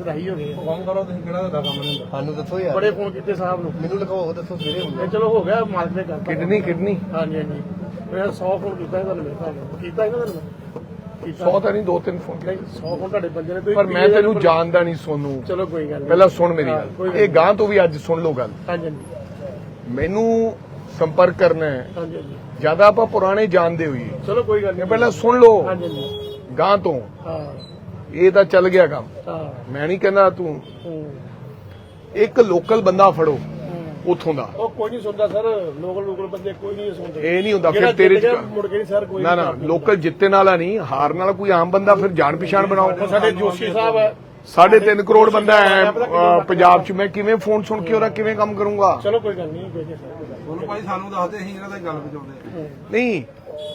ਵਧਾਈ ਹੋ ਗਈ ਹੈ। ਕੰਮ ਕਰੋ ਤੁਸੀਂ ਕਿਹੜਾ ਤੁਹਾਡਾ ਕੰਮ ਨਹੀਂ ਹੁੰਦਾ? ਸਾਨੂੰ ਦੱਸੋ ਯਾਰ। ਬੜੇ ਫੋਨ ਕੀਤੇ ਸਾਹਿਬ ਨੂੰ। ਮੈਨੂੰ ਲਿਖਾਓ ਦੱਸੋ ਸਵੇਰੇ ਹੁੰਦਾ। ਇਹ ਚਲੋ ਹੋ ਗਿਆ ਮਾਲਕ ਨੇ ਕਰਤਾ ਕਿਡਨੀ ਕਿਡਨੀ? ਹਾਂਜੀ ਹਾਂਜੀ। ਮੈਂ 100 ਫੋਨ ਕੀਤਾ ਸੀ ਤੁਹਾਨੂੰ ਮੇਰੇ ਹਿਸਾਬ ਨਾਲ। ਕੀਤਾ ਸੀ ਨਾ ਤੁਹਾਨੂੰ? ਕੀਤਾ। 100 ਤਾਂ ਨਹੀਂ ਦੋ ਤਿੰਨ ਫੋਨ ਨਹੀਂ 100 ਫੋਨ ਤੁਹਾਡੇ ਬੰਦੇ ਨੇ। ਤੁਸੀਂ ਪਰ ਮੈਂ ਤੈਨੂੰ ਜਾਣਦਾ ਨਹੀਂ ਸੋਨੂੰ। ਚਲੋ ਕੋਈ ਗੱਲ ਨਹੀਂ। ਪਹਿਲਾਂ ਸੁਣ ਮੇਰੀ ਹਾਂ, ਕੋਈ ਗੱਲ ਗੱਲ ਇਹ ਗਾਂ ਤੋਂ ਵੀ ਅੱਜ ਸੁਣ ਲਓ ਗੱਲ। ਹਾਂਜੀ ਹਾਂਜੀ। ਮੈਨੂੰ ਸੰਪਰਕ ਕਰਨਾ ਹੈ। ਹਾਂਜੀ ਹਾਂਜੀ। ਜ਼ਿਆਦਾ ਆਪਾਂ ਪੁਰਾਣੇ ਜਾਣਦੇ ਹੋਈਏ। ਚਲੋ ਕੋਈ ਗੱਲ ਨਹੀਂ। ਪਹਿਲਾਂ ਸੁਣ ਲਓ। ਹਾਂਜੀ ਹਾਂਜੀ। ਗਾਂ ਤੋਂ। ਹਾਂ। ਇਹ ਤਾਂ ਚੱਲ ਗਿਆ ਕੰਮ। ਮੈਂ ਨਹੀਂ ਕਹਿੰਦਾ ਤੂੰ ਇੱਕ ਲੋਕਲ ਬੰਦਾ ਫੜੋ। ਉਥੋਂ ਦਾ। ਉਹ ਕੋਈ ਨਹੀਂ ਸੁਣਦਾ ਸਰ ਲੋਕਲ ਲੋਕਲ ਬੰਦੇ ਕੋਈ ਨਹੀਂ ਸੁਣਦੇ। ਇਹ ਨਹੀਂ ਹੁੰਦਾ ਫਿਰ ਤੇਰੇ ਜਿੱਤ ਮੁੜ ਕੇ ਨਹੀਂ ਸਰ ਕੋਈ ਨਾ ਨਾ ਲੋਕਲ ਜਿੱਤਣ ਵਾਲਾ ਨਹੀਂ ਹਾਰਨ ਵਾਲਾ ਕੋਈ ਆਮ ਬੰਦਾ ਫਿਰ ਜਾਣ ਪਛਾਣ ਬਣਾਓ। ਸਾਡੇ ਜੋਸ਼ੀ ਸਾਹਿਬ ਹੈ ਸਾਢੇ ਤਿੰਨ ਕਰੋੜ ਬੰਦਾ ਹੈ ਪੰਜਾਬ 'ਚ। ਮੈਂ ਕਿਵੇਂ ਫੋਨ ਸੁਣ ਕੇ ਉਹਦਾ ਕਿਵੇਂ ਕੰਮ ਕਰੂੰਗਾ? ਚਲੋ ਕੋਈ ਗੱਲ ਨਹੀਂ ਕੋਈ ਨਹੀਂ। ਸਰ ਉਹਨੂੰ ਭਾਈ ਸਾਨੂੰ ਦੱਸਦੇ ਅਸੀਂ ਇਹਨਾਂ ਦਾ ਗੱਲ ਬਚਾਉਂਦੇ ਨਹੀਂ। ਨਹੀਂ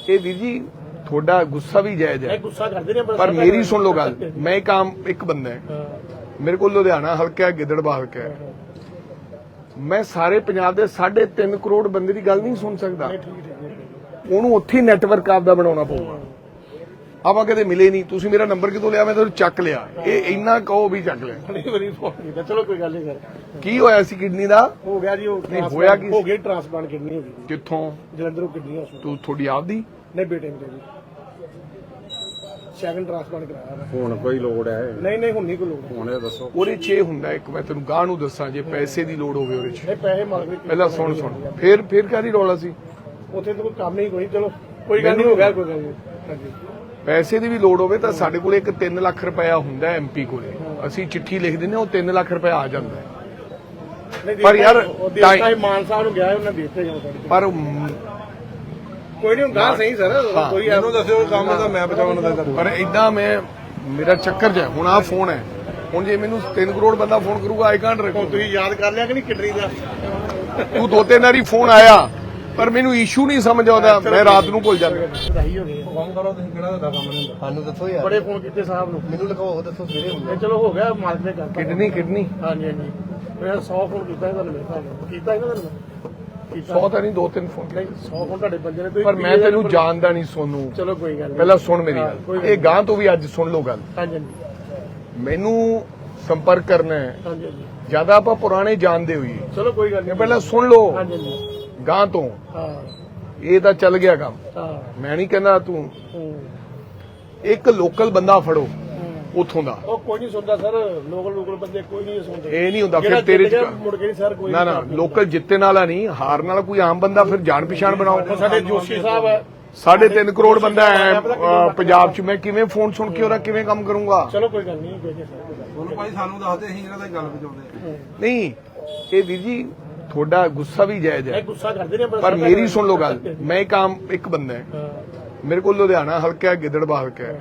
ਇਹ ਵੀਰ ਜੀ ਤੁਹਾਡਾ ਗੁੱਸਾ ਵੀ ਜਾਇਜ਼ ਹੈ। ਗੁੱਸਾ ਕਰਦੇ ਨੇ ਪਰ ਮੇਰੀ ਸੁਣ ਲਓ ਗੱਲ ਮੈਂ ਇੱਕ ਆਮ ਇੱਕ ਬੰਦਾ ਹੈ। ਹਾਂ। ਮੇਰੇ ਕੋਲ ਲੁਧਿਆਣਾ ਹਲਕਾ ਹੈ ਗਿੱਦੜਬਾਹ ਹਲਕਾ ਹੈ। ਮੈਂ ਸਾਰੇ ਪੰਜਾਬ ਦੇ 3.5 ਕਰੋੜ ਬੰਦੇ ਦੀ ਗੱਲ ਨਹੀਂ ਸੁਣ ਸਕਦਾ। ਉਹਨੂੰ ਉੱਥੇ ਹੀ ਨੈਟਵਰਕ ਆਪਦਾ ਬਣਾਉਣਾ ਪਊਗਾ। ਆਪਾਂ ਕਦੇ ਮਿਲੇ ਨਹੀਂ। ਤੁਸੀਂ ਮੇਰਾ ਨੰਬਰ ਕਿਤੋਂ ਲਿਆ ਮੈਂ ਤੁਹਾਨੂੰ ਚੱਕ ਲਿਆ। ਇਹ ਇੰਨਾ ਕਹੋ ਵੀ ਚੱਕ ਲਿਆ। ਚਲੋ ਕੋਈ ਗੱਲ ਨਹੀਂ ਸਰ ਕੀ ਹੋਇਆ ਸੀ ਕਿਡਨੀ ਦਾ? ਹੋ ਗਿਆ ਜੀ ਹੋਇਆ ਕੀ? ਹੋ ਗਈ ਟ੍ਰਾਂਸਪਲਾਂਟ ਕਿਡਨੀ ਹੋ ਗਈ। ਕਿੱਥੋਂ? ਜਲੰਧਰੋਂ ਕਿਡਨੀ ਹਸਪਤਾਲ ਤੂੰ ਤੁਹਾਡੀ ਆਪਦੀ? ਨਹੀਂ ਬੇਟੇ ਮੇਰੇ ਜੀ ਸੈਕੰਡ ਟ੍ਰਾਂਸਪਲਾਂਟ ਕਰਾਇਆ ਵਾ। ਹੁਣ ਕੋਈ ਲੋੜ ਹੈ? ਨਹੀਂ ਨਹੀਂ ਹੁਣ ਨਹੀਂ ਕੋਈ ਲੋੜ। ਹੁਣ ਇਹ ਦੱਸੋ। ਉਹਦੇ 'ਚ ਇਹ ਹੁੰਦਾ ਇੱਕ ਮੈਂ ਤੈਨੂੰ ਗਾਹ ਨੂੰ ਦੱਸਾਂ ਜੇ ਪੈਸੇ ਦੀ ਲੋੜ ਹੋਵੇ ਉਹਦੇ 'ਚ। ਇਹ ਪੈਸੇ ਮੰਗ ਰਹੇ ਪਹਿਲਾਂ ਸੁਣ ਸੁਣ। ਫੇਰ ਫੇਰ ਕਾਹਦੀ ਰੌਲਾ ਸੀ? ਉੱਥੇ ਤਾਂ ਕੋਈ ਕੰਮ ਨਹੀਂ ਕੋਈ ਚਲੋ ਕੋਈ ਗੱਲ ਨਹੀਂ ਹੋ ਗਿਆ ਕੋਈ ਗੱਲ ਨਹੀਂ। ਹਾਂਜੀ। ਪੈਸੇ ਦੀ ਵੀ ਲੋੜ ਹੋਵੇ ਤਾਂ ਸਾਡੇ ਕੋਲ ਇੱਕ 3 ਲੱਖ ਰੁਪਇਆ ਹੁੰਦਾ ਐਮਪੀ ਕੋਲੇ। ਅਸੀਂ ਚਿੱਠੀ ਲਿਖ ਦਿੰਦੇ ਹਾਂ ਉਹ 3 ਲੱਖ ਰੁਪਇਆ ਆ ਜਾਂਦਾ ਹੈ। ਨਹੀਂ, ਪਰ ਯਾਰ, ਉਹ ਹੀ ਮਾਨ ਸਾਹਿਬ ਨੂੰ ਗਿਆ ਉਹਨਾਂ ਦੇ ਦਿੱਤੇ ਪਰ ਮ, ਕੋਈ ਨਹੀਂ ਹੁੰਦਾ ਸਹੀ ਸਰ। ਕੋਈ ਇਹਨੂੰ ਦੱਸਿਓ ਕੰਮ ਦਾ ਮੈਂ ਬਚਾਉਣ ਦਾ ਕਰੂੰ ਪਰ ਇਦਾਂ ਮੈਂ ਮੇਰਾ ਚੱਕਰ ਜਿਹਾ ਹੁਣ ਆਹ ਫੋਨ ਹੈ। ਹੁਣ ਜੇ ਮੈਨੂੰ 3 ਕਰੋੜ ਬੰਦਾ ਫੋਨ ਕਰੂਗਾ ਆਈ ਕਾਂਟ ਰੱਖੋ ਤੁਸੀਂ ਯਾਦ ਕਰ ਲਿਆ ਕਿ ਨਹੀਂ ਕਿਡਨੀ ਦਾ? ਤੂੰ ਦੋ ਤਿੰਨ ਵਾਰੀ ਫੋਨ ਆਇਆ ਪਰ ਮੈਨੂੰ ਇਸ਼ੂ ਨਹੀਂ ਸਮਝ ਆਉਂਦਾ। ਮੈਂ ਰਾਤ ਨੂੰ ਭੁੱਲ ਜਾਂਦਾ। ਵਧਾਈ ਹੋ ਗਈ। ਕੰਮ ਕਰੋ ਤੁਸੀਂ ਕਿਹੜਾ ਤੁਹਾਡਾ ਕੰਮ ਨਹੀਂ ਹੁੰਦਾ? ਸਾਨੂੰ ਦੱਸੋ ਯਾਰ। ਬੜੇ ਫੋਨ ਕੀਤੇ ਸਾਹਿਬ ਨੂੰ। ਮੈਨੂੰ ਲਿਖਾਓ ਦੱਸੋ ਸਵੇਰੇ ਹੁੰਦਾ ਚਲੋ ਹੋ ਗਿਆ ਮਾਲਕ ਨੇ ਕਰਤਾ ਕਿਡਨੀ ਕਿਡਨੀ। ਹਾਂਜੀ ਹਾਂਜੀ। ਮੈਂ 100 ਫੋਨ ਕੀਤਾ ਨਾ ਤੁਹਾਨੂੰ? ਕੀਤਾ 100 ਤਾਂ ਨਹੀਂ ਦੋ ਤਿੰਨ ਫੋਨ ਨਹੀਂ 100 ਫੋਨ ਤੁਹਾਡੇ ਬੰਦੇ ਨੇ ਤੁਸੀਂ ਪਰ ਮੈਂ ਤੈਨੂੰ ਜਾਣਦਾ ਨਹੀਂ ਸੋਨੂੰ। ਚਲੋ ਕੋਈ ਗੱਲ ਨਹੀਂ। ਪਹਿਲਾਂ ਸੁਣ ਮੇਰੀ ਗੱਲ। ਇਹ ਗਾਂ ਤੋਂ ਵੀ ਅੱਜ ਸੁਣ ਲਓ ਗੱਲ। ਹਾਂਜੀ ਮੈਨੂੰ ਸੰਪਰਕ ਕਰਨਾ ਹੈ। ਹਾਂਜੀ ਜ਼ਿਆਦਾ ਆਪਾਂ ਪੁਰਾਣੇ ਜਾਣਦੇ ਹੋਈਏ। ਚਲੋ ਕੋਈ ਗੱਲ ਨਹੀਂ। ਪਹਿਲਾਂ ਸੁਣ ਲਓ। ਹਾਂਜੀ ਗਾਂ ਤੋਂ। ਹਾਂ। ਇਹ ਤਾਂ ਚੱਲ ਗਿਆ ਕੰਮ। ਹਾਂ। ਮੈਂ ਨਹੀਂ ਕਹਿੰਦਾ ਤੂੰ ਇੱਕ ਲੋਕਲ ਬੰਦਾ ਫੜੋ। ਉਥੋਂ ਦਾ। ਉਹ ਕੋਈ ਨਹੀਂ ਸੁਣਦਾ ਸਰ ਲੋਕਲ ਲੋਕਲ ਬੰਦੇ ਕੋਈ ਨਹੀਂ ਸੁਣਦੇ। ਇਹ ਨਹੀਂ ਹੁੰਦਾ ਫਿਰ ਤੇਰੇ ਚ ਮੁੜ ਕੇ ਨਹੀਂ ਸਰ ਕੋਈ ਨਾ ਨਾ ਲੋਕਲ ਜਿੱਤਣ ਵਾਲਾ ਨਹੀਂ ਹਾਰਨ ਵਾਲਾ ਕੋਈ ਆਮ ਬੰਦਾ ਫਿਰ ਜਾਣ ਪਛਾਣ ਬਣਾਓ। ਸਾਡੇ ਜੋਸ਼ੀ ਸਾਹਿਬ ਹੈ। ਸਾਢੇ ਤਿੰਨ ਕਰੋੜ ਬੰਦਾ ਹੈ ਪੰਜਾਬ 'ਚ। ਮੈਂ ਕਿਵੇਂ ਫੋਨ ਸੁਣ ਕੇ ਉਹਦਾ ਕਿਵੇਂ ਕੰਮ ਕਰੂੰਗਾ? ਚਲੋ ਕੋਈ ਗੱਲ ਨਹੀਂ ਕੋਈ ਨਹੀਂ ਸਰ ਕੋਈ ਗੱਲ ਉਹਨੂੰ ਭਾਈ ਸਾਨੂੰ ਦੱਸਦੇ ਅਸੀਂ ਇਹਨਾਂ ਦਾ ਗੱਲ ਬਚਾਉਂਦੇ ਨਹੀਂ। ਇਹ ਵੀਰ ਜੀ ਤੁਹਾਡਾ ਗੁੱਸਾ ਵੀ ਜਾਇਜ਼ ਹੈ। ਗੁੱਸਾ ਕਰਦੇ ਨੇ ਪਰ ਮੇਰੀ ਸੁਣ ਲਓ ਗੱਲ। ਮੈਂ ਇੱਕ ਆਮ ਇੱਕ ਬੰਦਾ ਹੈ। ਮੇਰੇ ਕੋਲ ਲੁਧਿਆਣਾ ਹਲਕਾ ਹੈ ਗਿੱਦੜਬਾਹ ਹਲਕਾ ਹੈ।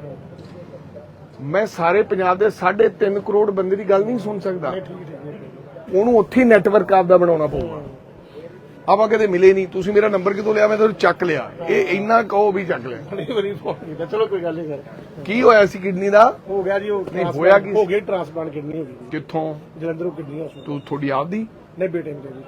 ਮੈਂ ਸਾਰੇ ਪੰਜਾਬ ਦੇ 3.5 ਕਰੋੜ ਬੰਦੇ ਦੀ ਗੱਲ ਨਹੀਂ ਸੁਣ ਸਕਦਾ। ਉਹਨੂੰ ਉੱਥੇ ਨੈਟਵਰਕ ਆਪਦਾ ਬਣਾਉਣਾ ਪਊਗਾ। ਆਪਾਂ ਕਦੇ ਮਿਲੇ ਨਹੀਂ। ਤੁਸੀਂ ਮੇਰਾ ਨੰਬਰ ਕਿਤੋਂ ਲਿਆ? ਮੈਂ ਤੁਹਾਨੂੰ ਚੱਕ ਲਿਆ। ਇਹ ਇੰਨਾ ਕਹੋ ਵੀ ਚੱਕ ਲਿਆ। ਚਲੋ ਕੋਈ ਗੱਲ ਨਹੀਂ ਸਰ ਕੀ ਹੋਇਆ ਸੀ ਕਿਡਨੀ ਦਾ? ਹੋ ਗਿਆ ਜੀ ਉਹ ਨਹੀਂ, ਹੋਇਆ ਕੀ? ਹੋ ਗਈ ਟ੍ਰਾਂਸਪਲਾਂਟ ਕਿਡਨੀ ਹੋ ਗਈ। ਕਿੱਥੋਂ? ਜਲੰਧਰੋਂ ਕਿਡਨੀ ਹਸਪਤਾਲ ਤੂੰ ਤੁਹਾਡੀ ਆਪਦੀ? ਨਹੀਂ ਬੇਟੇ ਮੇਰੇ ਜੀ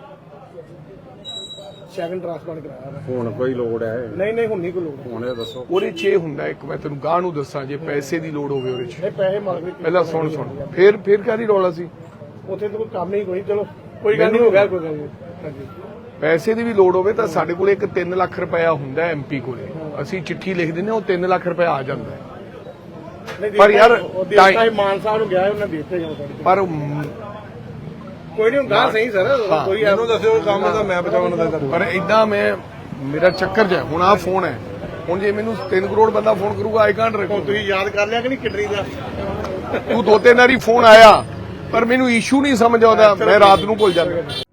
ਸੈਕੰਡ ਟ੍ਰਾਂਸਪਲਾਂਟ ਕਰਾਇਆ ਵਾ। ਹੁਣ ਕੋਈ ਲੋੜ ਹੈ? ਨਹੀਂ ਨਹੀਂ ਹੁਣ ਨਹੀਂ ਕੋਈ ਲੋੜ। ਹੁਣ ਇਹ ਦੱਸੋ। ਉਹਦੇ 'ਚ ਇਹ ਹੁੰਦਾ ਇੱਕ ਮੈਂ ਤੈਨੂੰ ਗਾਹ ਨੂੰ ਦੱਸਾਂ ਜੇ ਪੈਸੇ ਦੀ ਲੋੜ ਹੋਵੇ ਉਹਦੇ 'ਚ। ਇਹ ਪੈਸੇ ਮੰਗ ਰਹੇ ਪਹਿਲਾਂ ਸੁਣ ਸੁਣ। ਫੇਰ ਫੇਰ ਕਾਹਦੀ ਰੌਲਾ ਸੀ? ਉੱਥੇ ਤਾਂ ਕੋਈ ਕੰਮ ਨਹੀਂ ਕੋਈ ਚਲੋ। ਕੋਈ ਗੱਲ ਨਹੀਂ। ਹੋ ਗਿਆ ਕੋਈ ਗੱਲ ਨਹੀਂ। ਹਾਂਜੀ। ਪੈਸੇ ਦੀ ਵੀ ਲੋੜ ਹੋਵੇ ਤਾਂ ਸਾਡੇ ਕੋਲ ਇੱਕ 3 ਲੱਖ ਰੁਪਇਆ ਹੁੰਦਾ ਐਮਪੀ ਕੋਲੇ। ਅਸੀਂ ਚਿੱਠੀ ਲਿਖ ਦਿੰਦੇ ਹਾਂ ਉਹ 3 ਲੱਖ ਰੁਪਇਆ ਆ ਜਾਂਦਾ ਹੈ। ਪਰ ਯਾਰ, ਮਾਨ ਸਾਹਿਬ ਨੂੰ ਗਿਆ ਉਹਨਾਂ ਦੇ ਦਿੱਤੇ ਪਰ ਕੋਈ ਨਹੀਂ ਹੁੰਦਾ ਸਹੀ ਸਰ। ਕੋਈ ਇਹਨੂੰ ਦੱਸਿਓ ਕੰਮ ਦਾ ਮੈਂ ਬਚਾਉਣ ਦਾ ਕਰੂੰ ਪਰ ਇਦਾਂ ਮੈਂ ਮੇਰਾ ਚੱਕਰ ਜਿਹਾ ਹੁਣ ਆਹ ਫੋਨ ਹੈ। ਹੁਣ ਜੇ ਮੈਨੂੰ 3 ਕਰੋੜ ਬੰਦਾ ਫੋਨ ਕਰੂਗਾ ਆਈ ਕਾਂਟ ਰੱਖੋ ਹੁਣ ਤੁਸੀਂ ਯਾਦ ਕਰ ਲਿਆ ਕਿ ਨਹੀਂ ਕਿਡਨੀ ਦਾ? ਤੂੰ ਦੋ ਤਿੰਨ ਵਾਰੀ ਫੋਨ ਆਇਆ ਪਰ ਮੈਨੂੰ ਇਸ਼ੂ ਨਹੀਂ ਸਮਝ ਆਉਂਦਾ। ਮੈਂ ਰਾਤ ਨੂੰ ਭੁੱਲ ਜਾਂਦਾ।